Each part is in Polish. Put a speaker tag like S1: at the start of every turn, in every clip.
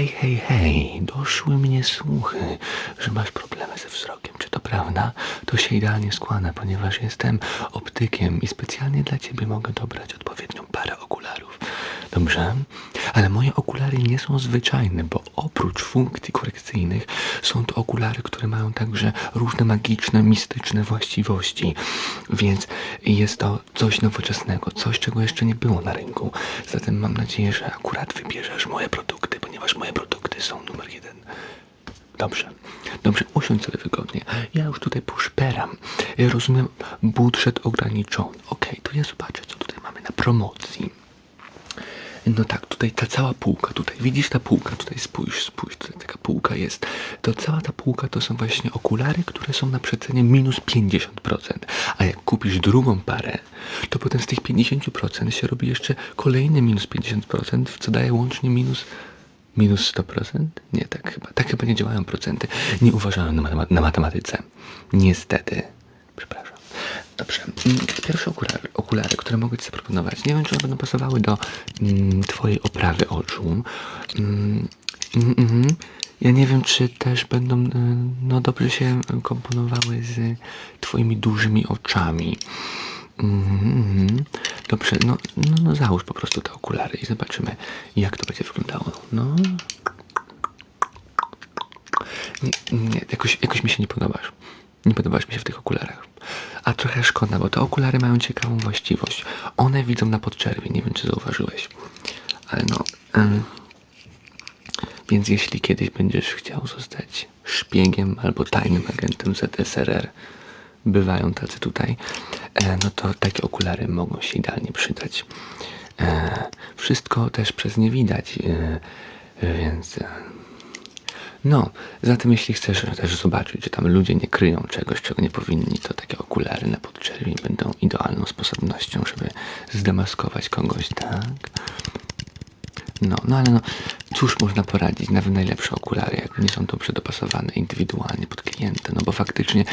S1: Hej, hej, hej, doszły mnie słuchy, że masz problemy ze wzrokiem. Czy to prawda? To się idealnie składa, ponieważ jestem optykiem i specjalnie dla ciebie mogę dobrać odpowiednią parę okularów. Dobrze? Ale moje okulary nie są zwyczajne, bo oprócz funkcji korekcyjnych są to okulary, które mają także różne magiczne, mistyczne właściwości. Więc jest to coś nowoczesnego, coś, czego jeszcze nie było na rynku. Zatem mam nadzieję, że akurat wybierzesz moje produkty, ponieważ moje produkty są numer jeden. Dobrze, dobrze, usiądź sobie wygodnie. Ja już tutaj poszperam. Ja rozumiem, budżet ograniczony. Okej, to ja zobaczę, co tutaj mamy na promocji. No tak, tutaj ta cała półka, tutaj widzisz ta półka, tutaj spójrz, spójrz, tutaj taka półka jest. To cała ta półka to są właśnie okulary, które są na przecenie minus 50%. A jak kupisz drugą parę, to potem z tych 50% się robi jeszcze kolejny minus 50%, co daje łącznie minus Minus 100%? Nie, tak chyba. Tak chyba nie działają procenty. Nie uważałem na, matema- na matematyce. Niestety. Przepraszam. Dobrze. Mm, Pierwsze okulary, okulary, które mogę Ci zaproponować. Nie wiem, czy one będą pasowały do mm, Twojej oprawy oczu. Mm, mm, mm. Ja nie wiem, czy też będą y, no, dobrze się komponowały z Twoimi dużymi oczami. Mhm. Dobrze, no, no, no załóż po prostu te okulary i zobaczymy, jak to będzie wyglądało. No. Nie, nie jakoś, jakoś mi się nie podobasz. Nie podobasz mi się w tych okularach. A trochę szkoda, bo te okulary mają ciekawą właściwość. One widzą na podczerwie, nie wiem czy zauważyłeś. Ale no... em, więc jeśli kiedyś będziesz chciał zostać szpiegiem albo tajnym agentem ZSRR, bywają tacy tutaj, e, no to takie okulary mogą się idealnie przydać. E, Wszystko też przez nie widać, e, więc no, zatem jeśli chcesz też zobaczyć, że tam ludzie nie kryją czegoś, czego nie powinni, to takie okulary na podczerwień będą idealną sposobnością, żeby zdemaskować kogoś, tak? No, no ale no, cóż można poradzić? Nawet najlepsze okulary, jak nie są dobrze dopasowane indywidualnie pod klienta, no bo faktycznie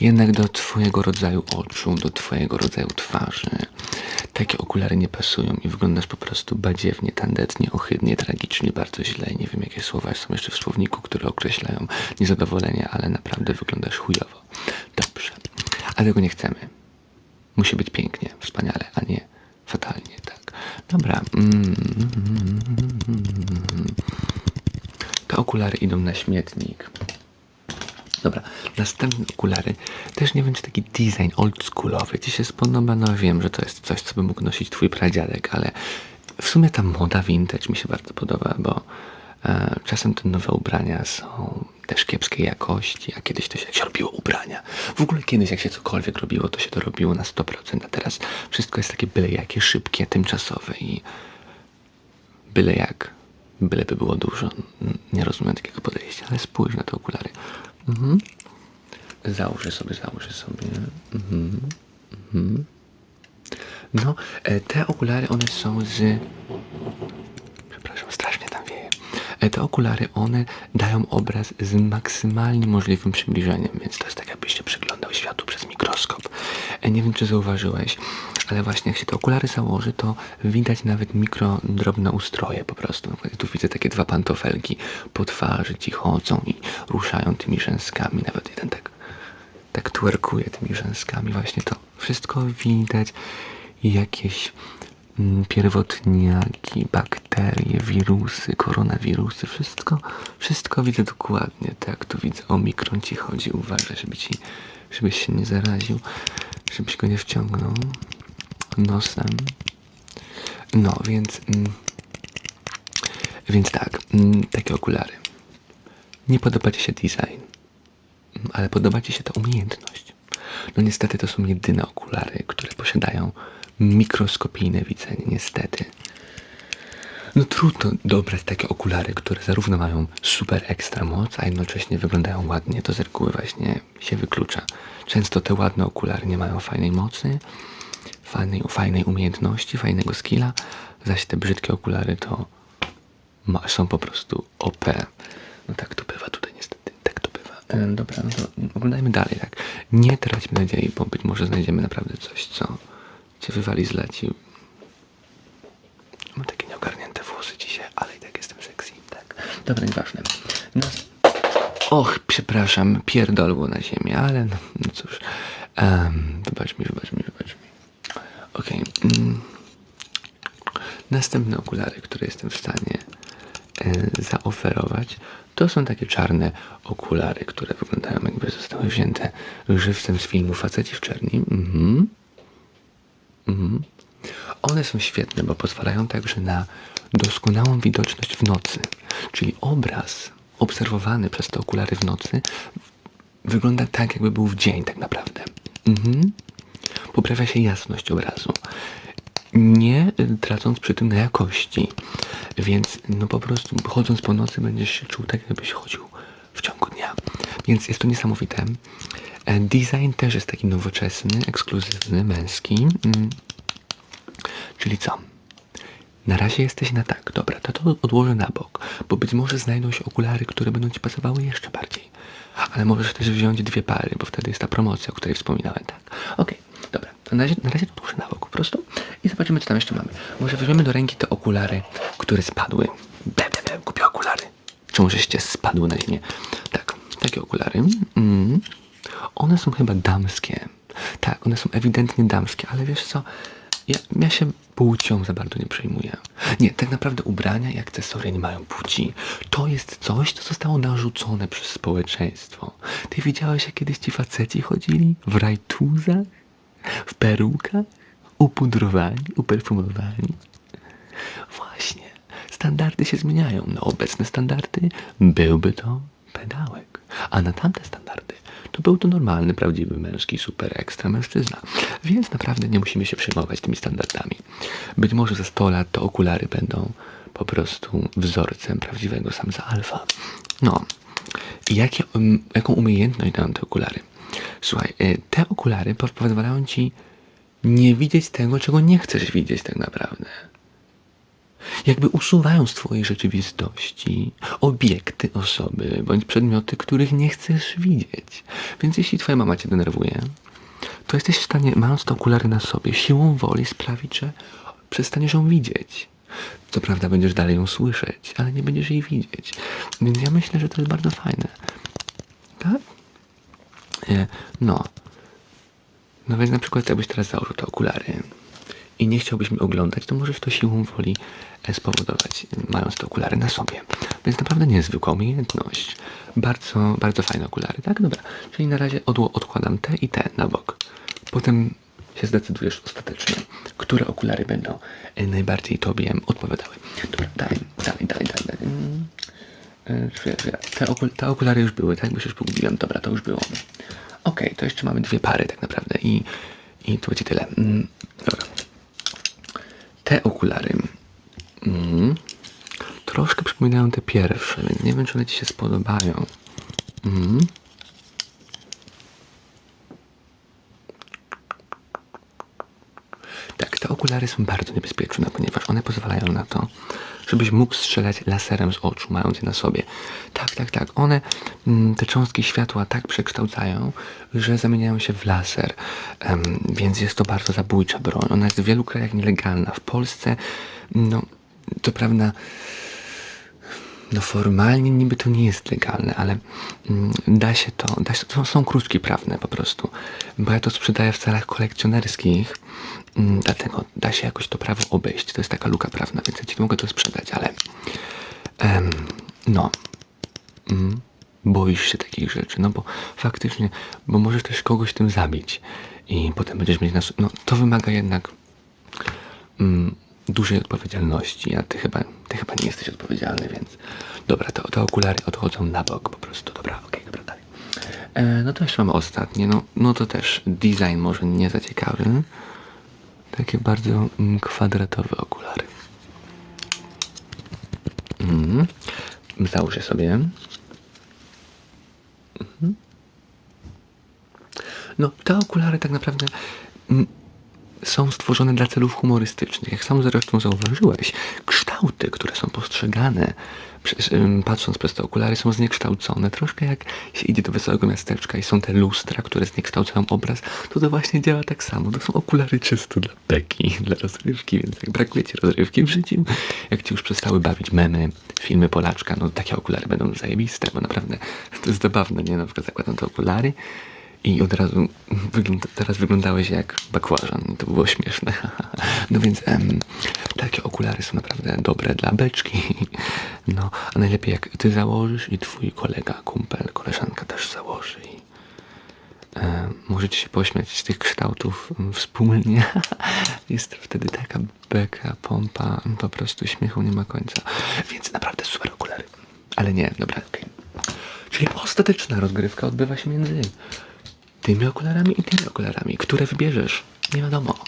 S1: jednak do twojego rodzaju oczu, do twojego rodzaju twarzy takie okulary nie pasują i wyglądasz po prostu badziewnie, tandetnie, ohydnie, tragicznie, bardzo źle. Nie wiem, jakie słowa są jeszcze w słowniku, które określają niezadowolenie, ale naprawdę wyglądasz chujowo. Dobrze, ale tego nie chcemy. Musi być pięknie, wspaniale, a nie fatalnie. Dobra. Mm, Te okulary idą na śmietnik. Dobra, następne okulary. Też nie wiem, czy taki design oldschoolowy Ci się spodoba. No wiem, że to jest coś, co by mógł nosić Twój pradziadek, ale w sumie ta moda vintage mi się bardzo podoba, bo e, czasem te nowe ubrania są też kiepskiej jakości, a kiedyś to się, jak się robiło ubrania. W ogóle kiedyś, jak się cokolwiek robiło, to się to robiło na 100%, a teraz wszystko jest takie byle jakie, szybkie, tymczasowe i byle jak, byle by było dużo. Nie rozumiem takiego podejścia, ale spójrz na te okulary. Mhm. Założę sobie, założę sobie. Mhm. Mhm. No, e, te okulary, one są z... Przepraszam, strasznie tam wieje. E, Te okulary, one dają obraz z maksymalnie możliwym przybliżeniem, więc to jest tak, jakbyś się przyglądał światu przez mikroskop. E, Nie wiem, czy zauważyłeś, ale właśnie jak się te okulary założy, to widać nawet mikro, drobne ustroje po prostu. Tu widzę takie dwa pantofelki po twarzy, ci chodzą i ruszają tymi rzęskami. Nawet jeden tak, tak twerkuje tymi rzęskami. Właśnie to wszystko widać. Jakieś pierwotniaki, bakterie, wirusy, koronawirusy, wszystko, wszystko widzę dokładnie, tak, tu widzę, o mikron ci chodzi, uważaj, żeby ci, żebyś się nie zaraził, żebyś go nie wciągnął nosem. No, więc, mm, więc tak, mm, takie okulary. Nie podoba ci się design, mm, ale podoba ci się ta umiejętność. No niestety to są jedyne okulary, które posiadają mikroskopijne widzenie, niestety. No trudno dobrać takie okulary, które zarówno mają super ekstra moc, a jednocześnie wyglądają ładnie. To z reguły właśnie się wyklucza. Często te ładne okulary nie mają fajnej mocy, fajnej, fajnej umiejętności, fajnego skilla, zaś te brzydkie okulary to ma, są po prostu OP. No tak to bywa tutaj niestety, tak to bywa. E, dobra, no to oglądajmy dalej, tak. Nie traćmy nadziei, bo być może znajdziemy naprawdę coś, co cię wywali z leci. Mam takie nieogarnięte włosy dzisiaj, ale i tak jestem sexy, tak. Dobra, nieważne. Nas... Och, przepraszam, pierdolło na ziemię, ale no, no cóż. Um, wybacz mi, wybacz mi, wybacz mi. Okej. mm. Następne okulary, które jestem w stanie e, zaoferować, to są takie czarne okulary, które wyglądają jakby zostały wzięte żywcem z filmu Faceci w czerni. Mhm. Mhm. One są świetne, bo pozwalają także na doskonałą widoczność w nocy. Czyli obraz obserwowany przez te okulary w nocy wygląda tak, jakby był w dzień tak naprawdę. Mhm. Poprawia się jasność obrazu. Nie tracąc przy tym na jakości. Więc no po prostu chodząc po nocy będziesz się czuł tak, jakbyś chodził w ciągu dnia. Więc jest to niesamowite. E, Design też jest taki nowoczesny, ekskluzywny, męski. Mm. Czyli co? Na razie jesteś na tak, dobra, to to odłożę na bok, bo być może znajdą się okulary, które będą Ci pasowały jeszcze bardziej. Ale możesz też wziąć dwie pary, bo wtedy jest ta promocja, o której wspominałem, tak? Okej, dobra, to na razie, na razie to odłożę na bok po prostu i zobaczymy, co tam jeszcze mamy. Może weźmiemy do ręki te okulary, które spadły. Ble, ble, kupię okulary. Czy może się spadły na ziemię? Tak, takie okulary. Są chyba damskie. Tak, one są ewidentnie damskie, ale wiesz co? Ja, ja się płcią za bardzo nie przejmuję. Nie, tak naprawdę ubrania i akcesoria nie mają płci. To jest coś, co zostało narzucone przez społeczeństwo. Ty widziałeś, jak kiedyś ci faceci chodzili w rajtuzach, w perukach, upudrowani, uperfumowani? Właśnie, standardy się zmieniają. Na obecne standardy byłby to pedałek, a na tamte standardy to był to normalny, prawdziwy męski, super ekstra mężczyzna. Więc naprawdę nie musimy się przejmować tymi standardami. Być może za 100 lat to okulary będą po prostu wzorcem prawdziwego samca alfa. No. I um, jaką umiejętność dają te okulary? Słuchaj, y, te okulary pozwalają ci nie widzieć tego, czego nie chcesz widzieć tak naprawdę jakby usuwają z Twojej rzeczywistości obiekty, osoby bądź przedmioty, których nie chcesz widzieć. Więc jeśli Twoja mama Cię denerwuje, to jesteś w stanie, mając te okulary na sobie, siłą woli sprawić, że przestaniesz ją widzieć. Co prawda będziesz dalej ją słyszeć, ale nie będziesz jej widzieć. Więc ja myślę, że to jest bardzo fajne. Tak? E, No. No więc na przykład jakbyś teraz założył te okulary i nie chciałbyś mi oglądać, to możesz to siłą woli e, spowodować, mając te okulary na sobie. Więc naprawdę niezwykła umiejętność. Bardzo, bardzo fajne okulary, tak? Dobra, czyli na razie odło- odkładam te i te na bok. Potem się zdecydujesz ostatecznie, które okulary będą e, najbardziej Tobie odpowiadały. Dobra, dalej, dalej, dalej, dalej. E. Te, okul- te okulary już były, tak? Bo się już pogubiłem. Dobra, to już było. Okej, to jeszcze mamy dwie pary tak naprawdę i, i to będzie tyle. Mm, Dobra. Te okulary mm, troszkę przypominają te pierwsze, więc nie wiem, czy one Ci się spodobają. Mm. Tak, te okulary są bardzo niebezpieczne, ponieważ one pozwalają na to, żebyś mógł strzelać laserem z oczu, mając je na sobie. Tak, tak, tak. One mm, te cząstki światła tak przekształcają, że zamieniają się w laser. Więc jest to bardzo zabójcza broń. Ona jest w wielu krajach nielegalna. W Polsce, no, to prawda, no formalnie niby to nie jest legalne, ale mm, da się to, da się, to są krótki prawne po prostu, bo ja to sprzedaję w celach kolekcjonerskich, mm, dlatego da się jakoś to prawo obejść, to jest taka luka prawna, więc ja ci mogę to sprzedać, ale em, no, mm, boisz się takich rzeczy, no bo faktycznie, bo możesz też kogoś tym zabić i potem będziesz mieć nas, no to wymaga jednak mm, dużej odpowiedzialności, a ty chyba, ty chyba nie jesteś odpowiedzialny, więc dobra, to te okulary odchodzą na bok po prostu, dobra, okej, dobra, dalej. E, no to jeszcze mamy ostatnie, no, no to też design może nie za ciekawy, takie bardzo mm, kwadratowe okulary. Mhm. Załóż je sobie. No, te okulary tak naprawdę mm, są stworzone dla celów humorystycznych. Jak sam zresztą zauważyłeś, kształt kształty, które są postrzegane, patrząc przez te okulary, są zniekształcone. Troszkę jak się idzie do wesołego miasteczka i są te lustra, które zniekształcają obraz, to to właśnie działa tak samo. To są okulary czysto dla beki, dla rozrywki, więc jak brakuje ci rozrywki w życiu, jak ci już przestały bawić memy, filmy Polaczka, no takie okulary będą zajebiste, bo naprawdę to jest zabawne, nie? Na przykład zakładam te okulary i od razu wygląda, teraz wyglądałeś jak bakłażan. To było śmieszne. No więc em, takie okulary są naprawdę dobre dla beczki. No, a najlepiej jak ty założysz i twój kolega, kumpel, koleżanka też założy. I, możecie się pośmiać z tych kształtów mm, wspólnie. Jest wtedy taka beka, pompa, po prostu śmiechu nie ma końca. Więc naprawdę super okulary. Ale nie, dobra, okej. Czyli ostateczna rozgrywka odbywa się między tymi okularami i tymi okularami. Które wybierzesz? Nie wiadomo.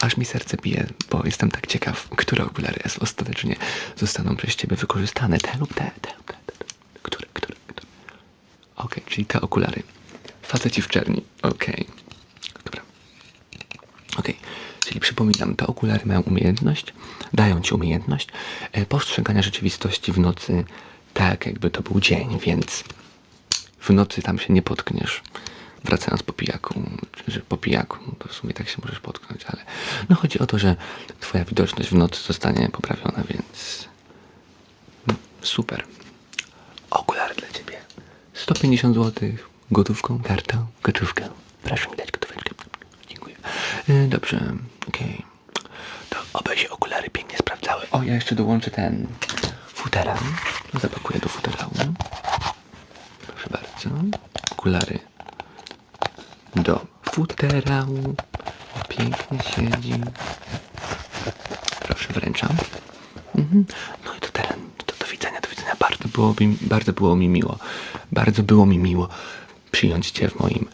S1: Aż mi serce bije, bo jestem tak ciekaw, które okulary ostatecznie zostaną przez ciebie wykorzystane. Te lub te, te lub te, te. Które, które, które. Okej, czyli te okulary. Faceci w czerni. Okej. Dobra. Okej, czyli przypominam, te okulary mają umiejętność, dają ci umiejętność e, postrzegania rzeczywistości w nocy tak, jakby to był dzień, więc w nocy tam się nie potkniesz. Wracając po pijaku, że po pijaku, no to w sumie tak się możesz potknąć, ale no chodzi o to, że twoja widoczność w nocy zostanie poprawiona, więc no, super. Okulary dla ciebie. 150 zł gotówką, kartą, gotówkę. Proszę mi dać gotóweczkę. Dziękuję. Y, Dobrze, okej. To oby się okulary pięknie sprawdzały. O, ja jeszcze dołączę ten futerał. Zapakuję do futerału. Proszę bardzo. Okulary do futerału. Pięknie siedzi. Proszę, wręczam. Mhm. No i to teren. To do widzenia, do widzenia. Bardzo było mi, bardzo było mi miło. Bardzo było mi miło przyjąć Cię w moim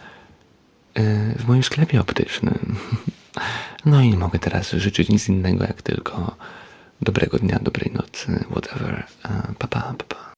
S1: yy, w moim sklepie optycznym. No i nie mogę teraz życzyć nic innego jak tylko dobrego dnia, dobrej nocy, whatever. Pa, pa, pa, pa.